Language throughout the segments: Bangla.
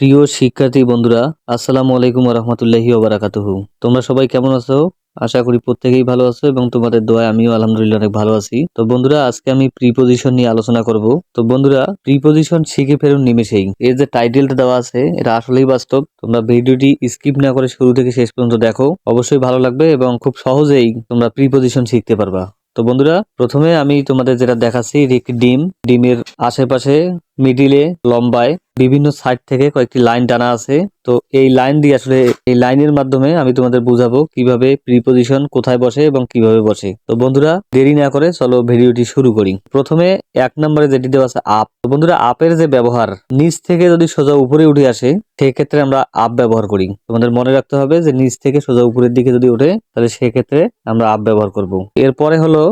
প্রিয় শিক্ষার্থী বন্ধুরা, আসসালামু আলাইকুম রহমতুল্লাহি ওবারাকাতুহু। তোমরা সবাই কেমন আছো? আশা করি প্রত্যেকেই ভালো আছো এবং তোমাদের দোয়া আমিও আলহামদুলিল্লাহ অনেক ভালো আছি। তো বন্ধুরা, আজকে আমি প্রিপোজিশন নিয়ে আলোচনা করব। তো বন্ধুরা প্রিপোজিশন শিখে ফেরুন নিমেষেই। এর যে টাইটেলটা দেওয়া আছে, এটা আসলেই বাস্তব। তোমরা ভিডিওটি স্কিপ না করে শুরু থেকে শেষ পর্যন্ত দেখো। অবশ্যই ভালো লাগবে এবং খুব সহজেই তোমরা প্রিপোজিশন শিখতে পারবা। তো বন্ধুরা, প্রথমে আমি তোমাদের যেটা দেখাচ্ছি একটি ডিম। ডিমের আশেপাশে মিডিলে, লম্বায় বিভিন্ন সাইড থেকে কয়েকটি লাইন টানা আছে। তো এই লাইন দিয়ে আসলে এই লাইনের মাধ্যমে আমি তোমাদের বুঝাবো কীভাবে প্রিপোজিশন কোথায় বসে এবং কীভাবে বসে। তো বন্ধুরা, দেরি না করে চলো ভিডিওটি শুরু করি। প্রথমে এক নম্বরে যেটি দেওয়া আছে আপ তো বন্ধুরা আপের যে ব্যবহার, নিচ থেকে যদি সোজা উপরে উঠে আসে, সেক্ষেত্রে আমরা আপ ব্যবহার করি। তোমাদের মনে রাখতে হবে যে নিচ থেকে সোজা উপরের দিকে যদি ওঠে, তাহলে সেক্ষেত্রে আমরা আপ ব্যবহার করব। এরপরে হলো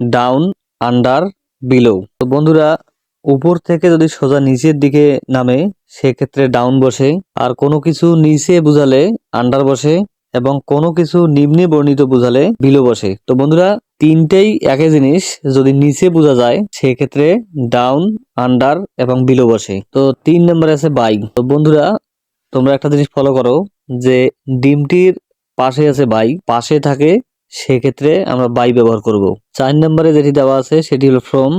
ডাউন আন্ডার বিলো তো বন্ধুরা উপর থেকে যদি সোজা নিচের দিকে নামে, সেক্ষেত্রে ডাউন বসে। আর কোনো কিছু নিচে বুঝালে আন্ডার বসে এবং কোনো কিছু নিম্নে বর্ণিত বুঝালে বিলো বসে। তো বন্ধুরা, তিনটেই একই জিনিস। যদি নিচে বোঝা যায়, সেক্ষেত্রে ডাউন আন্ডার এবং বিলো বসে। তো তিন নম্বরে আছে বাই তো বন্ধুরা, তোমরা একটা জিনিস ফলো করো, যে ডিমটির পাশে আছে বাই পাশে থাকে, সেক্ষেত্রে আমরা বাই ব্যবহার করব। চার নম্বরে যেটি দেওয়া আছে, সেটি হলো ফ্রম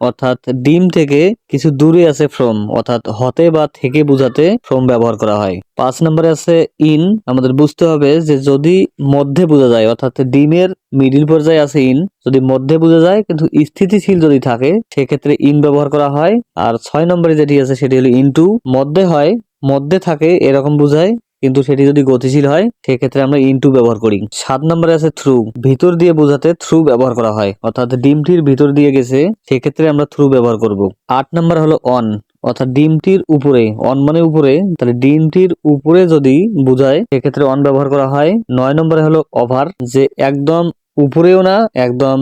অর্থাৎ ডিম থেকে কিছু দূরে আছে ফ্রম, অর্থাৎ হতে বা থেকে বোঝাতে ফ্রম ব্যবহার করা হয়। পাঁচ নম্বরে আছে ইন, আমাদের বুঝতে হবে যে যদি মধ্যে বোঝা যায়, অর্থাৎ ডিমের মিডিল পর্যায়ে আছে ইন, যদি মধ্যে বোঝা যায় কিন্তু স্থিতিশীল যদি থাকে, সেক্ষেত্রে ইন ব্যবহার করা হয়। আর ছয় নম্বরে যেটি আছে সেটি হলো ইনটু মধ্যে হয়, মধ্যে থাকে এরকম বোঝায়। কিন্তু সেটি যদি গতিশীল হয়, সেক্ষেত্রে আমরা ইনটু ব্যবহার করি। সাত নম্বরে আছে থ্রু ভিতর দিয়ে বোঝাতে থ্রু ব্যবহার করা হয়। অর্থাৎ ডিমটির ভিতর দিয়ে গেছে, সেক্ষেত্রে আমরা থ্রু ব্যবহার করব। আট নম্বর হলো অন অর্থাৎ ডিমটির উপরে। অন মানে উপরে। তাহলে ডিমটির উপরে যদি বোঝায়, সেক্ষেত্রে অন ব্যবহার করা হয়। নয় নম্বরে হলো ওভার যে একদম উপরেও না, একদম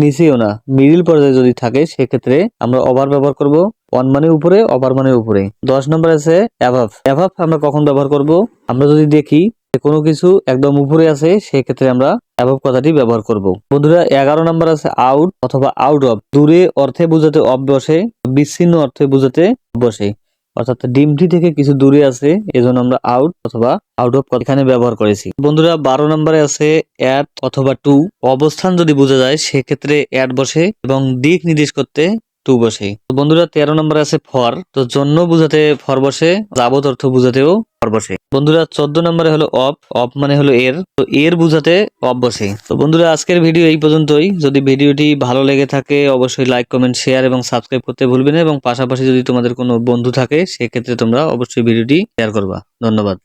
নিচেও না। মিডিল পর্যায়ে যদি থাকে, সেক্ষেত্রে আমরা ওভার ব্যবহার করব। ওয়ান মানে উপরে ওভার মানে উপরে। দশ নম্বর আছে অ্যাভাব অ্যাভাব আমরা কখন ব্যবহার করব? আমরা যদি দেখি কোনো কিছু একদম উপরে আছে, সেক্ষেত্রে আমরা অ্যাভাব কথাটি ব্যবহার করব। বন্ধুরা, এগারো নম্বর আছে আউট অথবা আউট অফ দূরে অর্থে বোঝাতে অফ বসে, বিচ্ছিন্ন অর্থে বোঝাতে বসে। অর্থাৎ ডিমটি থেকে কিছু দূরে আছে, এজন্য আমরা আউট অথবা আউট অফ এখানে ব্যবহার করেছি। বন্ধুরা, বারো নম্বরে আছে অ্যাট অথবা টু অবস্থান যদি বোঝা যায়, সেক্ষেত্রে অ্যাট বসে এবং দিক নির্দেশ করতে টু বসে তো বন্ধুরা, তেরো নম্বরে আছে ফর। তো জন্য বুঝাতে ফর বসে যাবত অর্থ বুঝাতেও ফর বসে। বন্ধুরা, চোদ্দ নম্বরে হলো অফ। অফ মানে হলো এর। তো এর বুঝাতে অফ বসে তো বন্ধুরা, আজকের ভিডিও এই পর্যন্তই। যদি ভিডিওটি ভালো লেগে থাকে, অবশ্যই লাইক কমেন্ট শেয়ার এবং সাবস্ক্রাইব করতে ভুলবে না। এবং পাশাপাশি যদি তোমাদের কোনো বন্ধু থাকে, সেক্ষেত্রে তোমরা অবশ্যই ভিডিওটি শেয়ার করবা। ধন্যবাদ।